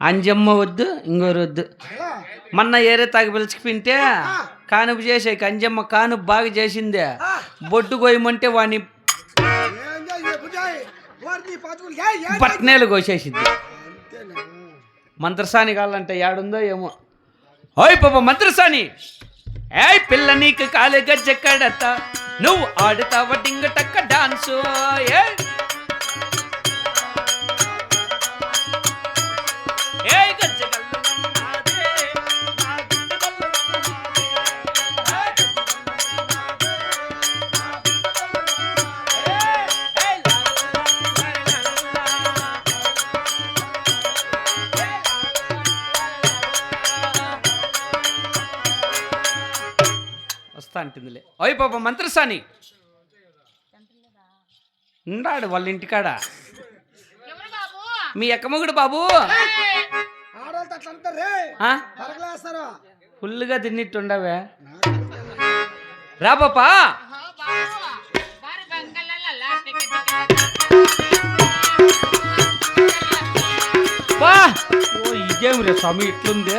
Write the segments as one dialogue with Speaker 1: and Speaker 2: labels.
Speaker 1: అంజమ్మ వద్దు ఇంకోరు వద్దు. మొన్న ఏరే తాగి పిలిచిపోయింటే కానుపు చేసే అంజమ్మ కానుపు బాగా చేసిందే. బొట్టు కోయమంటే వాని పట్నేలు కోసేసింది. మంత్రసాని కావాలంటే యాడుందో ఏమో. ఓయ్ పాప మంత్రసాని. ఏయ్ పిల్ల నీకు కాలే గజ్జెక్కడత నువ్వు ఆడుతావ డింగ టక్క డాన్సు? ఏయ్. ఓయ్ పాప మంత్రసాని. ఉన్నాడు వాళ్ళ ఇంటికాడ.
Speaker 2: ఎవరు బాబు?
Speaker 1: మీ ఎక్కమొగుడు బాబు. ఫుల్గా తిన్నిట్టుండవే. రా పాపా
Speaker 2: ఆహా, బాబు. బారి బంగళాల టికెట్
Speaker 1: బా. ఓ ఇదేం రే స్వామి? ఇట్లుంది?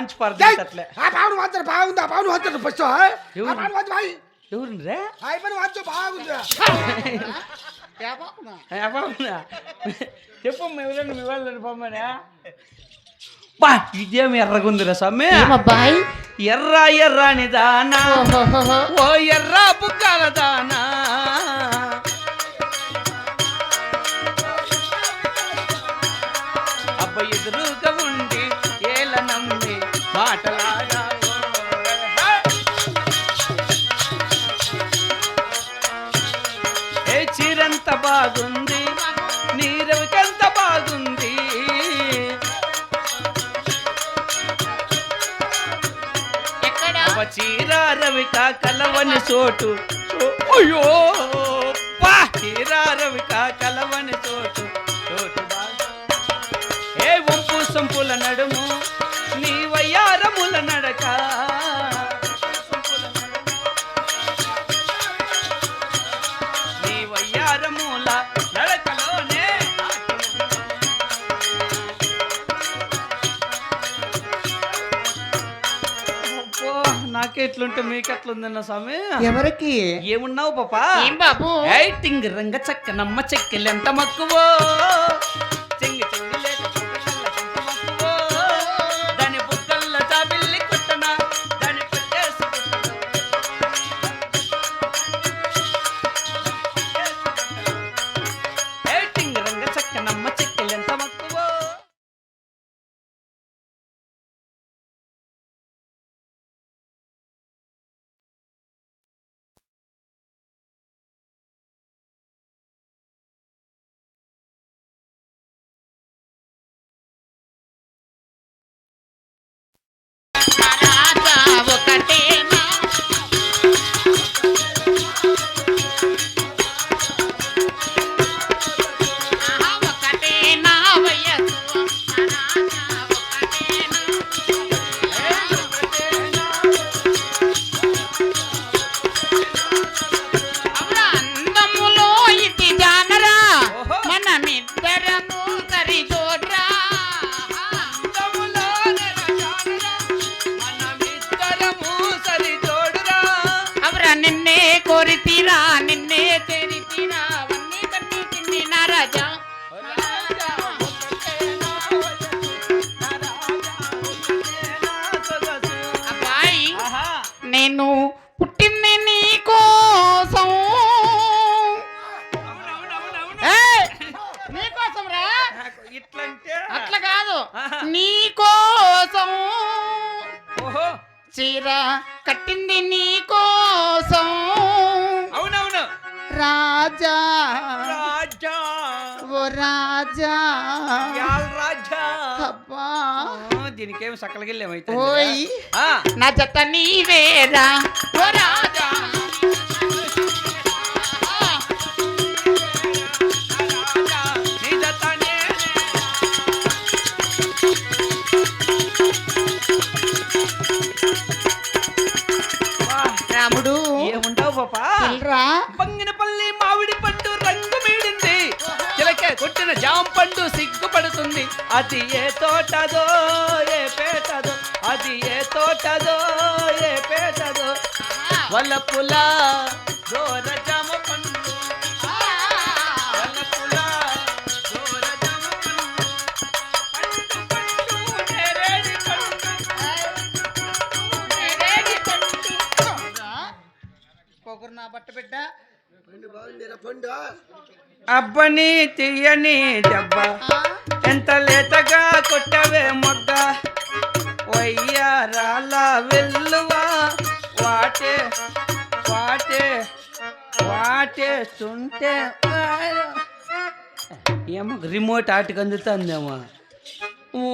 Speaker 1: వాంచి పడదట్లే
Speaker 3: ఆ పావును వాంచారు బాగుంది? ఆ పావును వాంచారు ఫస్ట్ ఆ
Speaker 1: ఎవరు?
Speaker 3: పావును వాంచు బాయ్.
Speaker 1: ఎవరు రే
Speaker 3: ఆ పని వాంచు బాగుంది?
Speaker 1: బాగుందా? చెప్పమ్మా ఎవరైనా మీ వాళ్ళని పొమ్మనే. బా ఇదేమి ఎర్రగుందిరా
Speaker 2: ఏమబ్బాయి
Speaker 1: ఎర్ర ఎర్రని దానా
Speaker 2: ఓహోహోహో.
Speaker 1: ఓ ఎర్ర బుక్కల దానా.
Speaker 2: ఎక్కడ
Speaker 1: అవ రవిక కలవని చోటు అయ్యో పా! చీరా రవిక కలవని చోటు చోటు ఎట్లుంటే మీకు ఎట్లుందన్న స్వామి?
Speaker 3: ఎవరికి?
Speaker 1: ఏమున్నావు పాపా?
Speaker 2: ఏం బాబు?
Speaker 1: ఐటింగ్ రంగ చక్క నమ్మ చెక్కెలెంత మక్కువో?
Speaker 2: నేను పుట్టింది నీ కోసం రా
Speaker 1: ఇట్లంటే
Speaker 2: అట్లా కాదు. నీ కోసం చీర కట్టింది నీ కోసం
Speaker 1: అవునవును.
Speaker 2: రాజా.
Speaker 1: రాజా.
Speaker 2: ఓ రాజా.
Speaker 1: రాజా.
Speaker 2: అబ్బా.
Speaker 1: దీనికేం సకలగిల్లేమైతే
Speaker 2: ఓయ్
Speaker 1: ఆ.
Speaker 2: నా నీవేరా? ఓ రాజా.
Speaker 1: వా,
Speaker 2: రాముడు.
Speaker 1: ఏముంటావు పాపా బంగినపల్లి మామిడి పండు రంగు మీడింది. చిలకే కొట్టిన జామ పండు వస్తుంది. అది ఏ తోటదో ఏ పేటదో అది ఏ తోటదో ఏ పేటదో. వలపుల దోర జామ పండు. వలపుల దోర జామ పండు. పండు పండు నేరేడి పండు
Speaker 2: నా బట్ట బిడ్డ.
Speaker 1: అబ్బని తీయని దెబ్బ. ఎంత లేతగా కొట్టవే మొగ్గ. వయ్యారాల వెల్లువా వాటే వాటే వాటేస్తుంటే ఏమో రిమోట్ ఆటకు అందుతుందేమో.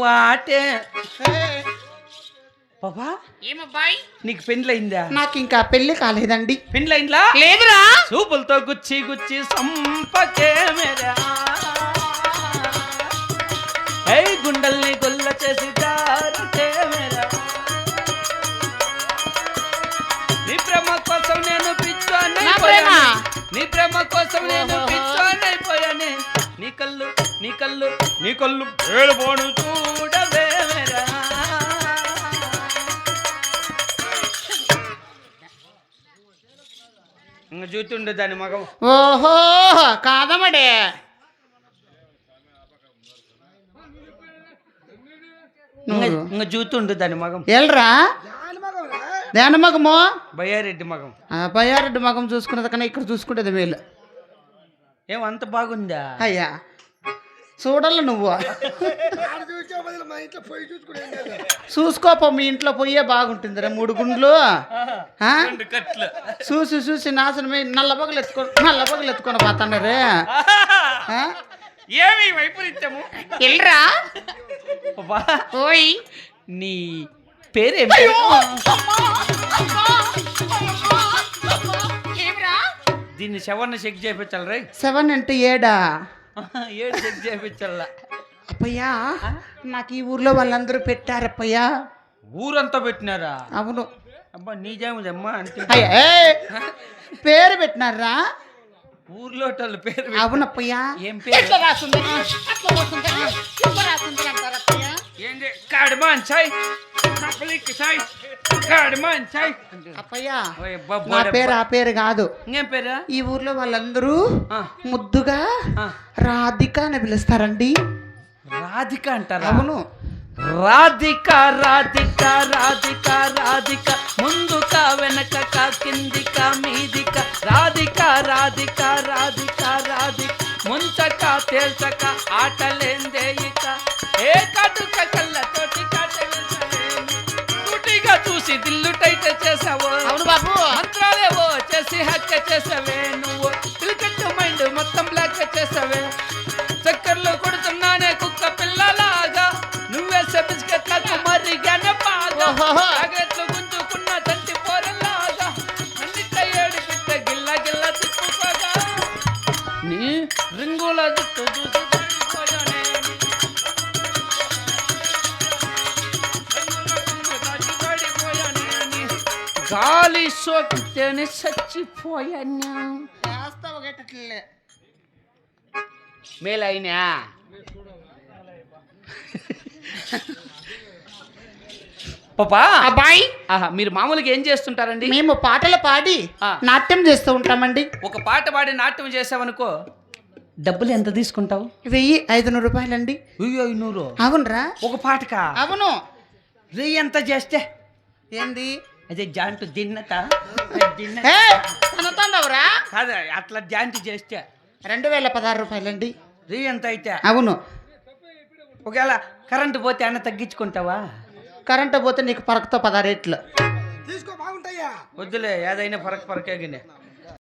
Speaker 1: వాటే. బాబా?
Speaker 2: ఏమబ్బాయి
Speaker 1: నీకు పెండ్లయిందా?
Speaker 2: నాకు ఇంకా పెళ్ళి కాలేదండి.
Speaker 1: పెండ్లైందా
Speaker 2: లేదురా.
Speaker 1: చూపులతో గుచ్చి గుచ్చి సంపకే మేరా. ఏ గుండల్ని గొల్ల చేసి దారుకే మేరా. నీ ప్రేమ కోసం నేను? పిచ్చోనైపోయాను నీ ప్రేమ? కోసం నేను. పిచ్చోనైపోయానే నీ కళ్ళు నీ కళ్ళు నీ కళ్ళు ఏడుపోను చూడవే మేరా ఇంక చూతుండే దాని మగం.
Speaker 2: ఓహో కాదమడే
Speaker 1: ఇంక చూతుండు దాని మగం.
Speaker 2: ఎల్రా?
Speaker 3: దాని
Speaker 2: మగము?
Speaker 1: బయ్యారెడ్డి మగం.
Speaker 2: ఆ బయ్యారెడ్డి మగం చూసుకున్నది కన్నా ఇక్కడ చూసుకుంటేది మేలు.
Speaker 1: ఏం అంత బాగుందా?
Speaker 2: అయ్యా. చూడాల నువ్వు.
Speaker 3: మా ఇంట్లో పోయి.
Speaker 2: చూసుకోపో మీ ఇంట్లో పోయే బాగుంటుందిరా మూడు గుండ్లు. ఆ?
Speaker 1: కట్లు.
Speaker 2: చూసి చూసి నాశనమై నల్ల పగలు ఎత్తుకొని నల్ల పగలు ఎత్తుకొని పోతాండరే ఆ?
Speaker 1: ఏమి వైపరీత్యము
Speaker 2: ఎల్రా? ఓయ్.
Speaker 1: నీ పేరేమి దీన్ని శవన్న చెక్ చేయించాలి రై.
Speaker 2: సెవెన్ అంటే ఏడా?
Speaker 1: ఏడు చెక్ చేయించాల
Speaker 2: అప్పయ్యా నాకు ఈ ఊర్లో వాళ్ళందరూ పెట్టారప్పయ్యా.
Speaker 1: ఊరంతా పెట్టినారా?
Speaker 2: అవును.
Speaker 1: అబ్బా నీ జాముదమ్మా అంటే.
Speaker 2: ఏ! పేరు పెట్టినారా?
Speaker 1: ఊర్లో వాళ్ళు పేరు
Speaker 2: అవునప్పయ్యా.
Speaker 1: ఏం పేరు?
Speaker 2: ఎట్లా రాసుందని అట్లా ఇట్లా రాసుందని అంటారప్పయ్యా?
Speaker 1: ఏంది? కాడమాన్ చాయ్
Speaker 2: అప్పయ్యా నా పేరు ఆ పేరు కాదు.
Speaker 1: పేరా?
Speaker 2: ఈ ఊర్లో వాళ్ళందరూ ముద్దుగా. రాధిక అని పిలుస్తారండి.
Speaker 1: రాధిక అంటారా?
Speaker 2: అవును.
Speaker 1: రాధిక రాధిక రాధిక రాధిక ముందుక వెనకక కిందిక మీదిక. రాధిక రాధిక రాధిక రాధిక ముంచక తేల్చక ఆటలేందే ఇక. ఏ కటుక కళ్ళతోటి చూసి దిల్లు టైట్ చేసావు?
Speaker 2: అవును బాబు.
Speaker 1: మంత్రాలేవో చేసి హత్య చేసావే నువ్వు? క్రికెట్ మైండ్ మొత్తం బ్లాక్ చేసావే? చక్కర్లు కొడుతున్నానే కుక్క పిల్లలాగా. నువ్వే బిస్కెట్లకు మరిగానే బాగా. జాగ్రత్తలు గుంజుకున్న తంటి పోరలాగా నన్నిట్ట ఏడు పిట్ట గిల్ల గిల్ల తిప్పుకోగా. నీ? రింగుల జుట్టు చూసి గాలి సోకితేనే చచ్చిపోయాను.
Speaker 2: ఒకటట్లే
Speaker 1: మేలైనా? పాపా?
Speaker 2: అబ్బాయి?
Speaker 1: ఆహా మీరు మామూలుగా ఏం చేస్తుంటారండి?
Speaker 2: మేము పాటలు పాడి. నాట్యం చేస్తూ ఉంటామండి.
Speaker 1: ఒక పాట పాడి నాట్యం చేసావనుకో డబ్బులు ఎంత తీసుకుంటావు?
Speaker 2: వెయ్యి ఐదు నూరు రూపాయలండి.
Speaker 1: వెయ్యి ఐనూరు
Speaker 2: అవునరా.
Speaker 1: ఒక పాటకా?
Speaker 2: అవును.
Speaker 1: వెయ్యి ఎంత చేస్తే?
Speaker 2: ఏంది?
Speaker 1: అదే జాంటు దిన్నత. దిన్న
Speaker 2: ఏ, అనుకుందావురా
Speaker 1: కాదు అట్లా జాంటు చేస్తే.
Speaker 2: రెండు వేల పదహారు రూపాయలండి.
Speaker 1: వెయ్యి ఎంత అయితే?
Speaker 2: అవును.
Speaker 1: ఒకవేళ కరెంటు పోతే అన్న తగ్గించుకుంటావా?
Speaker 2: కరెంటు పోతే నీకు పరకతో పదహారు రేట్లు.
Speaker 3: తీసుకో బాగుంటాయా?
Speaker 1: వద్దులే ఏదైనా పరక పరకే గిన్నె